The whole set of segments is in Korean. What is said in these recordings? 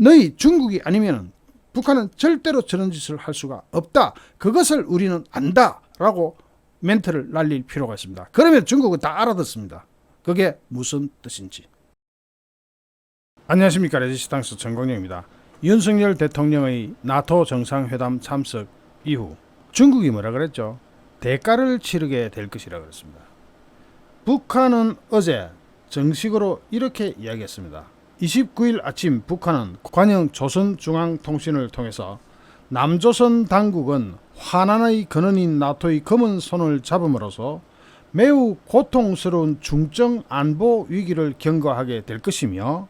너희 중국이 아니면 북한은 절대로 저런 짓을 할 수가 없다. 그것을 우리는 안다 라고 멘트를 날릴 필요가 있습니다. 그러면 중국은 다 알아듣습니다. 그게 무슨 뜻인지. 안녕하십니까 레지스탕스 정광영입니다. 윤석열 대통령의 나토 정상회담 참석 이후 중국이 뭐라 그랬죠? 대가를 치르게 될 것이라 그랬습니다. 북한은 어제 정식으로 이렇게 이야기했습니다. 29일 아침 북한은 관영 조선중앙통신을 통해서 남조선 당국은 환한의 근원인 나토의 검은 손을 잡음으로써 매우 고통스러운 중정 안보 위기를 경과하게 될 것이며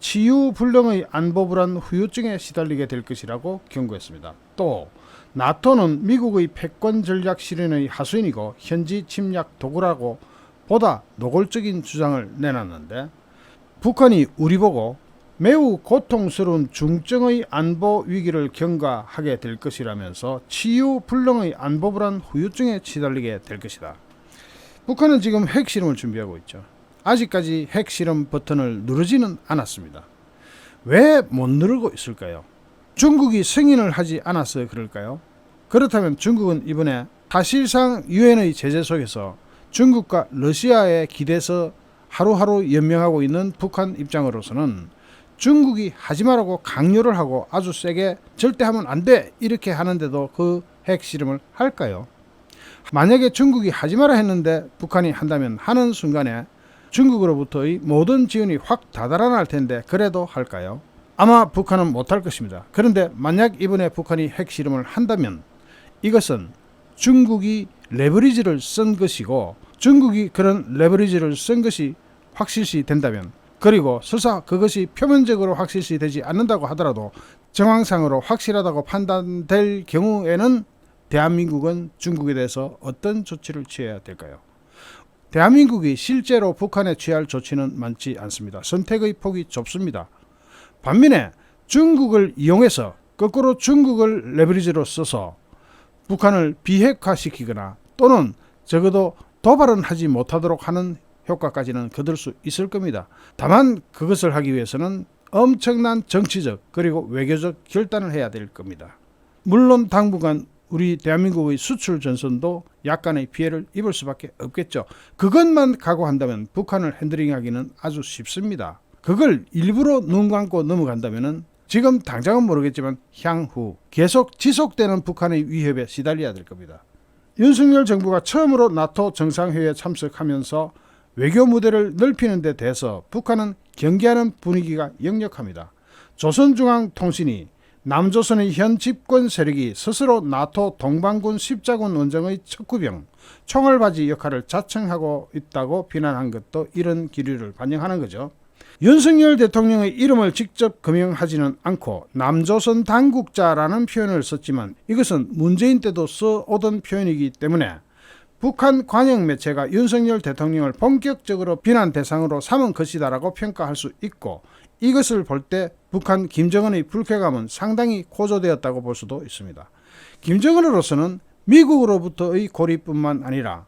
치유불능의 안보불안 후유증에 시달리게 될 것이라고 경고했습니다. 또 나토는 미국의 패권 전략 실현의 하수인이고 현지 침략 도구라고 보다 노골적인 주장을 내놨는데 북한이 우리 보고 매우 고통스러운 중증의 안보 위기를 경과하게 될 것이라면서 치유불능의 안보불안 후유증에 시달리게 될 것이다. 북한은 지금 핵실험을 준비하고 있죠. 아직까지 핵실험 버튼을 누르지는 않았습니다. 왜 못 누르고 있을까요? 중국이 승인을 하지 않아서 그럴까요? 그렇다면 중국은 이번에 사실상 유엔의 제재 속에서 중국과 러시아에 기대서 하루하루 연명하고 있는 북한 입장으로서는 중국이 하지 말라고 강요를 하고 아주 세게 절대 하면 안 돼 이렇게 하는데도 그 핵실험을 할까요? 만약에 중국이 하지 마라 했는데 북한이 한다면 하는 순간에 중국으로부터의 모든 지원이 확 다달아날 텐데 그래도 할까요? 아마 북한은 못할 것입니다. 그런데 만약 이번에 북한이 핵실험을 한다면 이것은 중국이 레버리지를 쓴 것이고 중국이 그런 레버리지를 쓴 것이 확실시 된다면 그리고 설사 그것이 표면적으로 확실시 되지 않는다고 하더라도 정황상으로 확실하다고 판단될 경우에는 대한민국은 중국에 대해서 어떤 조치를 취해야 될까요? 대한민국이 실제로 북한에 취할 조치는 많지 않습니다. 선택의 폭이 좁습니다. 반면에 중국을 이용해서 거꾸로 중국을 레버리지로 써서 북한을 비핵화시키거나 또는 적어도 도발은 하지 못하도록 하는 효과까지는 거둘 수 있을 겁니다. 다만 그것을 하기 위해서는 엄청난 정치적 그리고 외교적 결단을 해야 될 겁니다. 물론 당분간 우리 대한민국의 수출 전선도 약간의 피해를 입을 수밖에 없겠죠. 그것만 각오한다면 북한을 핸들링하기는 아주 쉽습니다. 그걸 일부러 눈 감고 넘어간다면은 지금 당장은 모르겠지만 향후 계속 지속되는 북한의 위협에 시달려야 될 겁니다. 윤석열 정부가 처음으로 나토 정상회의에 참석하면서 외교 무대를 넓히는 데 대해서 북한은 경계하는 분위기가 역력합니다. 조선중앙통신이 남조선의 현 집권 세력이 스스로 나토 동반군 십자군 원정의 척구병, 총알바지 역할을 자청하고 있다고 비난한 것도 이런 기류를 반영하는 거죠. 윤석열 대통령의 이름을 직접 금명하지는 않고 남조선 당국자라는 표현을 썼지만 이것은 문재인 때도 써오던 표현이기 때문에 북한 관영 매체가 윤석열 대통령을 본격적으로 비난 대상으로 삼은 것이다라고 평가할 수 있고 이것을 볼 때 북한 김정은의 불쾌감은 상당히 고조되었다고 볼 수도 있습니다. 김정은으로서는 미국으로부터의 고립뿐만 아니라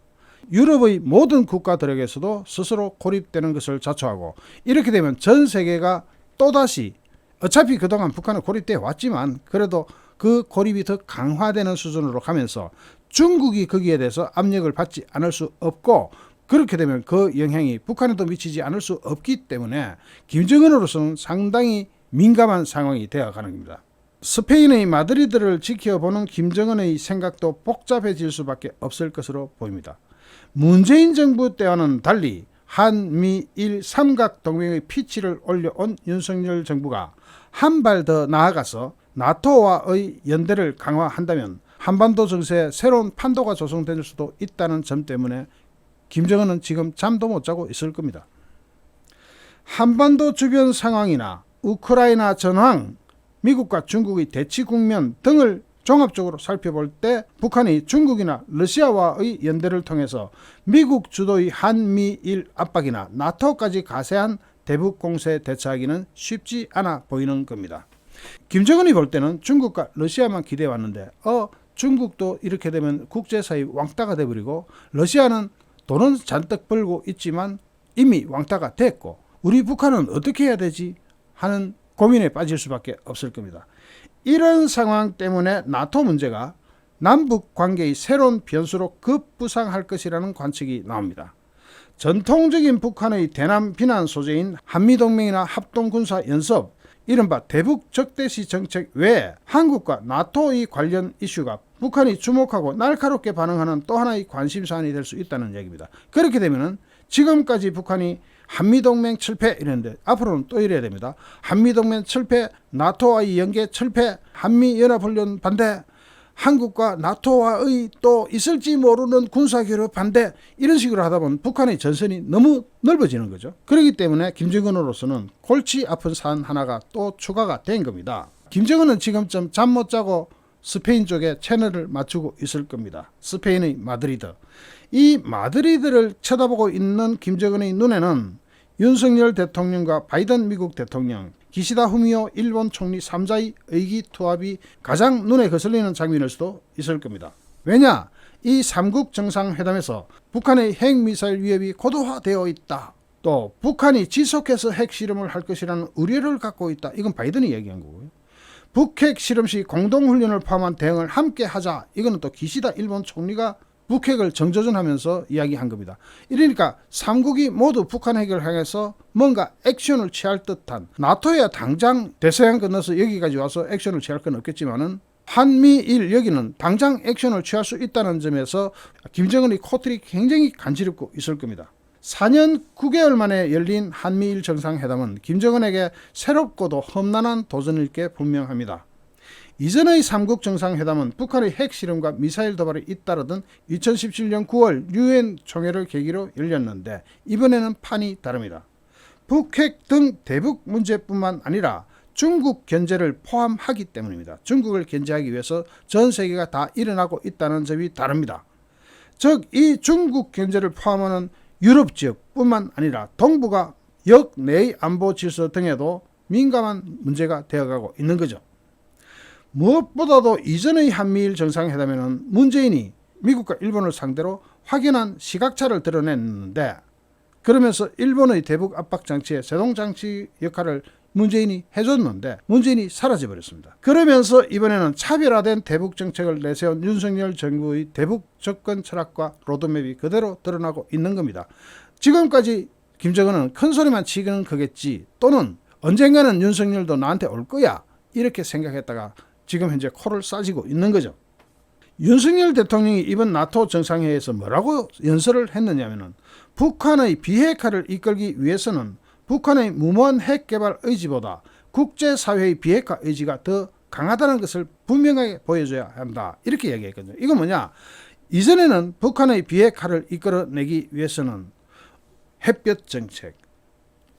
유럽의 모든 국가들에게서도 스스로 고립되는 것을 자초하고 이렇게 되면 전 세계가 또다시 어차피 그동안 북한은 고립되어 왔지만 그래도 그 고립이 더 강화되는 수준으로 가면서 중국이 거기에 대해서 압력을 받지 않을 수 없고 그렇게 되면 그 영향이 북한에도 미치지 않을 수 없기 때문에 김정은으로서는 상당히 민감한 상황이 되어 가는 겁니다. 스페인의 마드리드를 지켜보는 김정은의 생각도 복잡해질 수밖에 없을 것으로 보입니다. 문재인 정부 때와는 달리 한미일 삼각 동맹의 피치를 올려온 윤석열 정부가 한 발 더 나아가서 나토와의 연대를 강화한다면 한반도 정세에 새로운 판도가 조성될 수도 있다는 점 때문에 김정은은 지금 잠도 못 자고 있을 겁니다. 한반도 주변 상황이나 우크라이나 전황, 미국과 중국의 대치 국면 등을 종합적으로 살펴볼 때 북한이 중국이나 러시아와의 연대를 통해서 미국 주도의 한미일 압박이나 나토까지 가세한 대북 공세에 대처하기는 쉽지 않아 보이는 겁니다. 김정은이 볼 때는 중국과 러시아만 기대해 왔는데 어 중국도 이렇게 되면 국제사회 왕따가 돼버리고 러시아는 돈은 잔뜩 벌고 있지만 이미 왕따가 됐고 우리 북한은 어떻게 해야 되지 하는 고민에 빠질 수밖에 없을 겁니다. 이런 상황 때문에 나토 문제가 남북 관계의 새로운 변수로 급부상할 것이라는 관측이 나옵니다. 전통적인 북한의 대남 비난 소재인 한미동맹이나 합동군사 연습, 이른바 대북 적대시 정책 외에 한국과 나토의 관련 이슈가 북한이 주목하고 날카롭게 반응하는 또 하나의 관심 사안이 될 수 있다는 얘기입니다. 그렇게 되면은 지금까지 북한이 한미동맹 철폐 이랬는데 앞으로는 또 이래야 됩니다. 한미동맹 철폐, 나토와의 연계 철폐, 한미연합훈련 반대, 한국과 나토와의 또 있을지 모르는 군사교류 반대 이런 식으로 하다 보면 북한의 전선이 너무 넓어지는 거죠. 그렇기 때문에 김정은으로서는 골치 아픈 사안 하나가 또 추가가 된 겁니다. 김정은은 지금쯤 잠 못 자고 스페인 쪽에 채널을 맞추고 있을 겁니다. 스페인의 마드리드. 이 마드리드를 쳐다보고 있는 김정은의 눈에는 윤석열 대통령과 바이든 미국 대통령, 기시다 후미오 일본 총리 3자의 의기투합이 가장 눈에 거슬리는 장면일 수도 있을 겁니다. 왜냐? 이 삼국 정상회담에서 북한의 핵미사일 위협이 고도화되어 있다. 또 북한이 지속해서 핵실험을 할 것이라는 우려를 갖고 있다. 이건 바이든이 얘기한 거고요. 북핵 실험 시 공동훈련을 포함한 대응을 함께 하자. 이거는 또 기시다 일본 총리가 북핵을 정조준하면서 이야기한 겁니다. 이러니까 삼국이 모두 북한 핵을 향해서 뭔가 액션을 취할 듯한 나토야 당장 대서양 건너서 여기까지 와서 액션을 취할 건 없겠지만은 한미일 여기는 당장 액션을 취할 수 있다는 점에서 김정은의 코틀이 굉장히 간지럽고 있을 겁니다. 4년 9개월 만에 열린 한미일 정상회담은 김정은에게 새롭고도 험난한 도전일 게 분명합니다. 이전의 삼국 정상회담은 북한의 핵실험과 미사일 도발이 잇따르던 2017년 9월 유엔 총회를 계기로 열렸는데 이번에는 판이 다릅니다. 북핵 등 대북 문제뿐만 아니라 중국 견제를 포함하기 때문입니다. 중국을 견제하기 위해서 전 세계가 다 일어나고 있다는 점이 다릅니다. 즉 이 중국 견제를 포함하는 유럽 지역뿐만 아니라 동북아 역내의 안보 질서 등에도 민감한 문제가 되어가고 있는 거죠. 무엇보다도 이전의 한미일 정상회담에는 문재인이 미국과 일본을 상대로 확연한 시각차를 드러냈는데 그러면서 일본의 대북 압박 장치의 세동 장치 역할을 문재인이 해줬는데 문재인이 사라져 버렸습니다. 그러면서 이번에는 차별화된 대북 정책을 내세운 윤석열 정부의 대북 접근 철학과 로드맵이 그대로 드러나고 있는 겁니다. 지금까지 김정은은 큰 소리만 치기는 크겠지 또는 언젠가는 윤석열도 나한테 올 거야 이렇게 생각했다가 지금 현재 코를 싸지고 있는 거죠. 윤석열 대통령이 이번 나토 정상회의에서 뭐라고 연설을 했느냐면은 북한의 비핵화를 이끌기 위해서는 북한의 무모한 핵 개발 의지보다 국제사회의 비핵화 의지가 더 강하다는 것을 분명하게 보여줘야 한다. 이렇게 얘기했거든요. 이건 뭐냐? 이전에는 북한의 비핵화를 이끌어내기 위해서는 햇볕 정책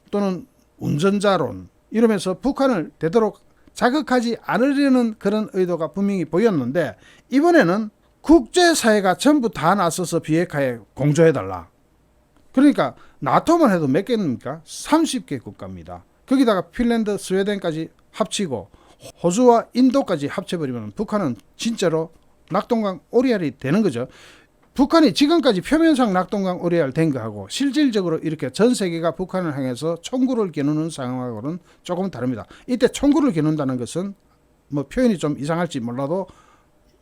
또는 운전자론 이러면서 북한을 되도록 자극하지 않으려는 그런 의도가 분명히 보였는데 이번에는 국제사회가 전부 다 나서서 비핵화에 공조해달라. 그러니까 나토만 해도 몇 개입니까? 30개 국가입니다. 거기다가 핀란드, 스웨덴까지 합치고 호주와 인도까지 합쳐버리면 북한은 진짜로 낙동강 오리알이 되는 거죠. 북한이 지금까지 표면상 낙동강 오리알 된 거하고 실질적으로 이렇게 전 세계가 북한을 향해서 총구를 겨누는 상황하고는 조금 다릅니다. 이때 총구를 겨눈다는 것은 뭐 표현이 좀 이상할지 몰라도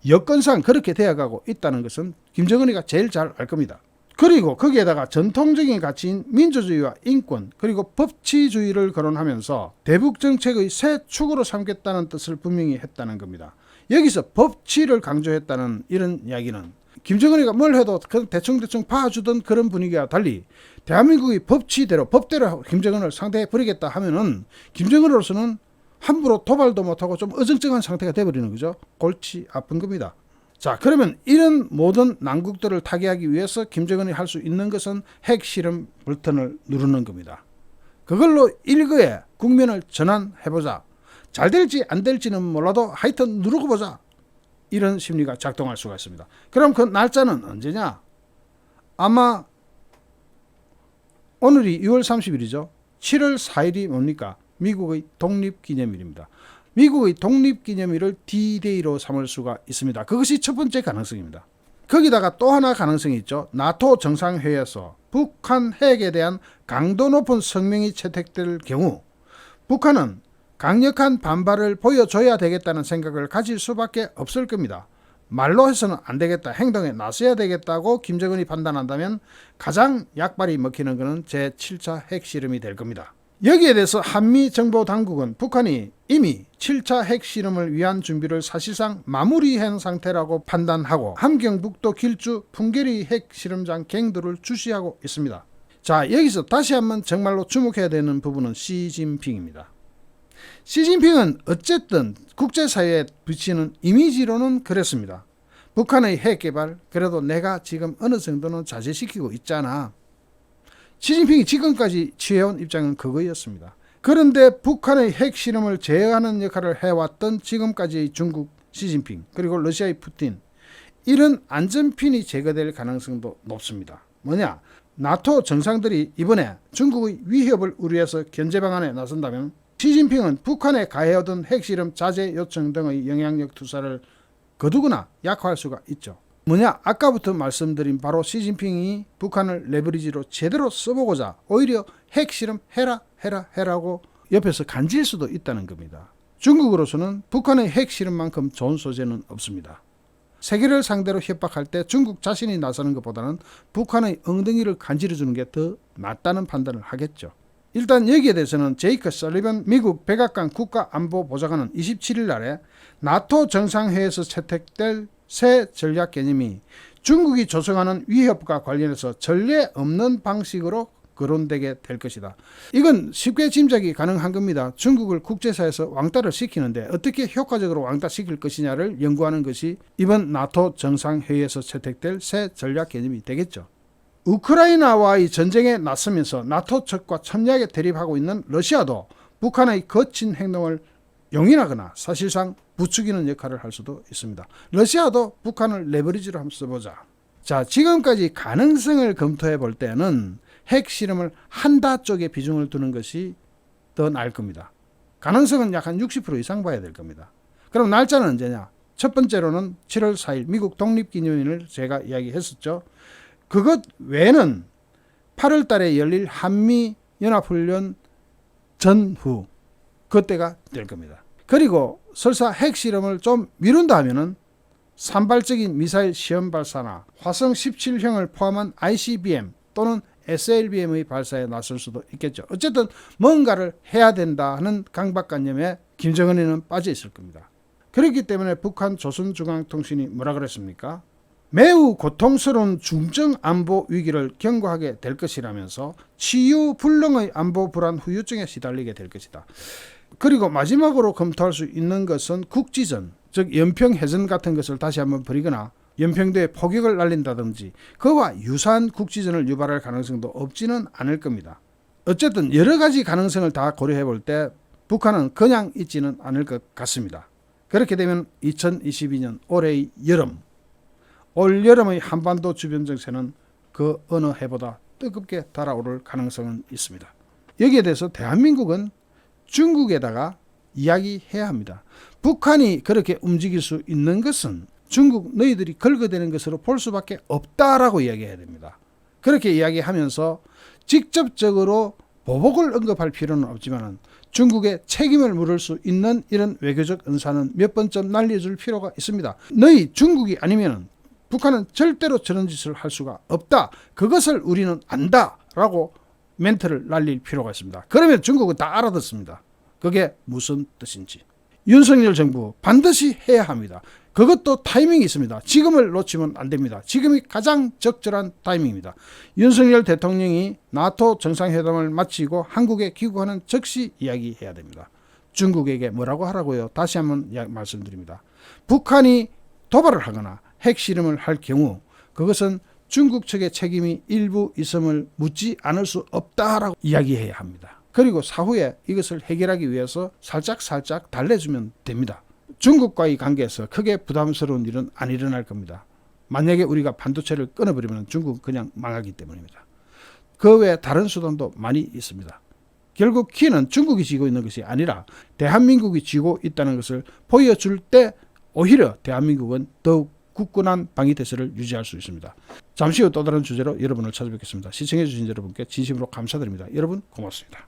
여건상 그렇게 되어가고 있다는 것은 김정은이가 제일 잘 알 겁니다. 그리고 거기에다가 전통적인 가치인 민주주의와 인권 그리고 법치주의를 거론하면서 대북 정책의 새 축으로 삼겠다는 뜻을 분명히 했다는 겁니다. 여기서 법치를 강조했다는 이런 이야기는 김정은이가 뭘 해도 그 대충대충 봐주던 그런 분위기와 달리 대한민국이 법치대로 법대로 김정은을 상대해 버리겠다 하면은 김정은으로서는 함부로 도발도 못하고 좀 어정쩡한 상태가 돼버리는 거죠. 골치 아픈 겁니다. 자 그러면 이런 모든 난국들을 타개하기 위해서 김정은이 할 수 있는 것은 핵실험 버튼을 누르는 겁니다. 그걸로 일거에 국면을 전환해보자. 잘 될지 안 될지는 몰라도 하여튼 누르고 보자. 이런 심리가 작동할 수가 있습니다. 그럼 그 날짜는 언제냐? 아마 오늘이 6월 30일이죠. 7월 4일이 뭡니까? 미국의 독립기념일입니다. 미국의 독립기념일을 D-Day로 삼을 수가 있습니다. 그것이 첫 번째 가능성입니다. 거기다가 또 하나 가능성이 있죠. 나토 정상회의에서 북한 핵에 대한 강도 높은 성명이 채택될 경우 북한은 강력한 반발을 보여줘야 되겠다는 생각을 가질 수밖에 없을 겁니다. 말로 해서는 안 되겠다, 행동에 나서야 되겠다고 김정은이 판단한다면 가장 약발이 먹히는 것은 제7차 핵실험이 될 겁니다. 여기에 대해서 한미 정보 당국은 북한이 이미 7차 핵실험을 위한 준비를 사실상 마무리한 상태라고 판단하고 함경북도 길주 풍계리 핵실험장 갱도를 주시하고 있습니다. 자, 여기서 다시 한번 정말로 주목해야 되는 부분은 시진핑입니다. 시진핑은 어쨌든 국제사회에 비치는 이미지로는 그랬습니다. 북한의 핵 개발, 그래도 내가 지금 어느 정도는 자제시키고 있잖아. 시진핑이 지금까지 취해온 입장은 그거였습니다. 그런데 북한의 핵 실험을 제어하는 역할을 해왔던 지금까지의 중국 시진핑 그리고 러시아의 푸틴 이런 안전핀이 제거될 가능성도 높습니다. 뭐냐? 나토 정상들이 이번에 중국의 위협을 우려해서 견제 방안에 나선다면 시진핑은 북한에 가해오던 핵실험 자제 요청 등의 영향력 투사를 거두거나 약화할 수가 있죠. 뭐냐? 아까부터 말씀드린 바로 시진핑이 북한을 레버리지로 제대로 써보고자 오히려 핵실험 해라 해라 해라고 옆에서 간질 수도 있다는 겁니다. 중국으로서는 북한의 핵실험만큼 좋은 소재는 없습니다. 세계를 상대로 협박할 때 중국 자신이 나서는 것보다는 북한의 엉덩이를 간지러주는 게 더 낫다는 판단을 하겠죠. 일단 여기에 대해서는 제이크 설리번 미국 백악관 국가안보보좌관은 27일 날에 나토 정상회의에서 채택될 새 전략 개념이 중국이 조성하는 위협과 관련해서 전례 없는 방식으로 거론되게 될 것이다. 이건 쉽게 짐작이 가능한 겁니다. 중국을 국제사에서 왕따를 시키는데 어떻게 효과적으로 왕따시킬 것이냐를 연구하는 것이 이번 나토 정상회의에서 채택될 새 전략 개념이 되겠죠. 우크라이나와의 전쟁에 나서면서 나토 측과 첨예하게 대립하고 있는 러시아도 북한의 거친 행동을 용인하거나 사실상 부추기는 역할을 할 수도 있습니다. 러시아도 북한을 레버리지로 한번 써보자. 자, 지금까지 가능성을 검토해 볼 때는 핵 실험을 한다 쪽에 비중을 두는 것이 더 나을 겁니다. 가능성은 약 한 60% 이상 봐야 될 겁니다. 그럼 날짜는 언제냐? 첫 번째로는 7월 4일 미국 독립기념일을 제가 이야기했었죠. 그것 외에는 8월 달에 열릴 한미 연합훈련 전후 그때가 될 겁니다. 그리고 설사 핵실험을 좀 미룬다 하면은 산발적인 미사일 시험 발사나 화성 17형을 포함한 ICBM 또는 SLBM의 발사에 나설 수도 있겠죠. 어쨌든 뭔가를 해야 된다 하는 강박관념에 김정은이는 빠져 있을 겁니다. 그렇기 때문에 북한 조선중앙통신이 뭐라 그랬습니까? 매우 고통스러운 중증 안보 위기를 경고하게 될 것이라면서 치유 불능의 안보 불안 후유증에 시달리게 될 것이다. 그리고 마지막으로 검토할 수 있는 것은 국지전, 즉 연평 해전 같은 것을 다시 한번 벌이거나 연평도에 포격을 날린다든지 그와 유사한 국지전을 유발할 가능성도 없지는 않을 겁니다. 어쨌든 여러 가지 가능성을 다 고려해 볼 때 북한은 그냥 있지는 않을 것 같습니다. 그렇게 되면 2022년 올해의 여름, 올 여름의 한반도 주변 정세는 그 어느 해보다 뜨겁게 달아오를 가능성은 있습니다. 여기에 대해서 대한민국은 중국에다가 이야기해야 합니다. 북한이 그렇게 움직일 수 있는 것은 중국 너희들이 걸거되는 것으로 볼 수밖에 없다라고 이야기해야 됩니다. 그렇게 이야기하면서 직접적으로 보복을 언급할 필요는 없지만 중국의 책임을 물을 수 있는 이런 외교적 은사는 몇 번쯤 날려줄 필요가 있습니다. 너희 중국이 아니면 북한은 절대로 저런 짓을 할 수가 없다. 그것을 우리는 안다라고 멘트를 날릴 필요가 있습니다. 그러면 중국은 다 알아듣습니다. 그게 무슨 뜻인지. 윤석열 정부 반드시 해야 합니다. 그것도 타이밍이 있습니다. 지금을 놓치면 안 됩니다. 지금이 가장 적절한 타이밍입니다. 윤석열 대통령이 나토 정상회담을 마치고 한국에 귀국하는 즉시 이야기해야 됩니다. 중국에게 뭐라고 하라고요? 다시 한번 말씀드립니다. 북한이 도발을 하거나 핵실험을 할 경우 그것은 중국 측의 책임이 일부 있음을 묻지 않을 수 없다라고 이야기해야 합니다. 그리고 사후에 이것을 해결하기 위해서 살짝 살짝 달래주면 됩니다. 중국과의 관계에서 크게 부담스러운 일은 안 일어날 겁니다. 만약에 우리가 반도체를 끊어버리면 중국은 그냥 망하기 때문입니다. 그 외에 다른 수단도 많이 있습니다. 결국 키는 중국이 쥐고 있는 것이 아니라 대한민국이 쥐고 있다는 것을 보여줄 때 오히려 대한민국은 더욱 굳건한 방위 태세를 유지할 수 있습니다. 잠시 후 또 다른 주제로 여러분을 찾아뵙겠습니다. 시청해주신 여러분께 진심으로 감사드립니다. 여러분 고맙습니다.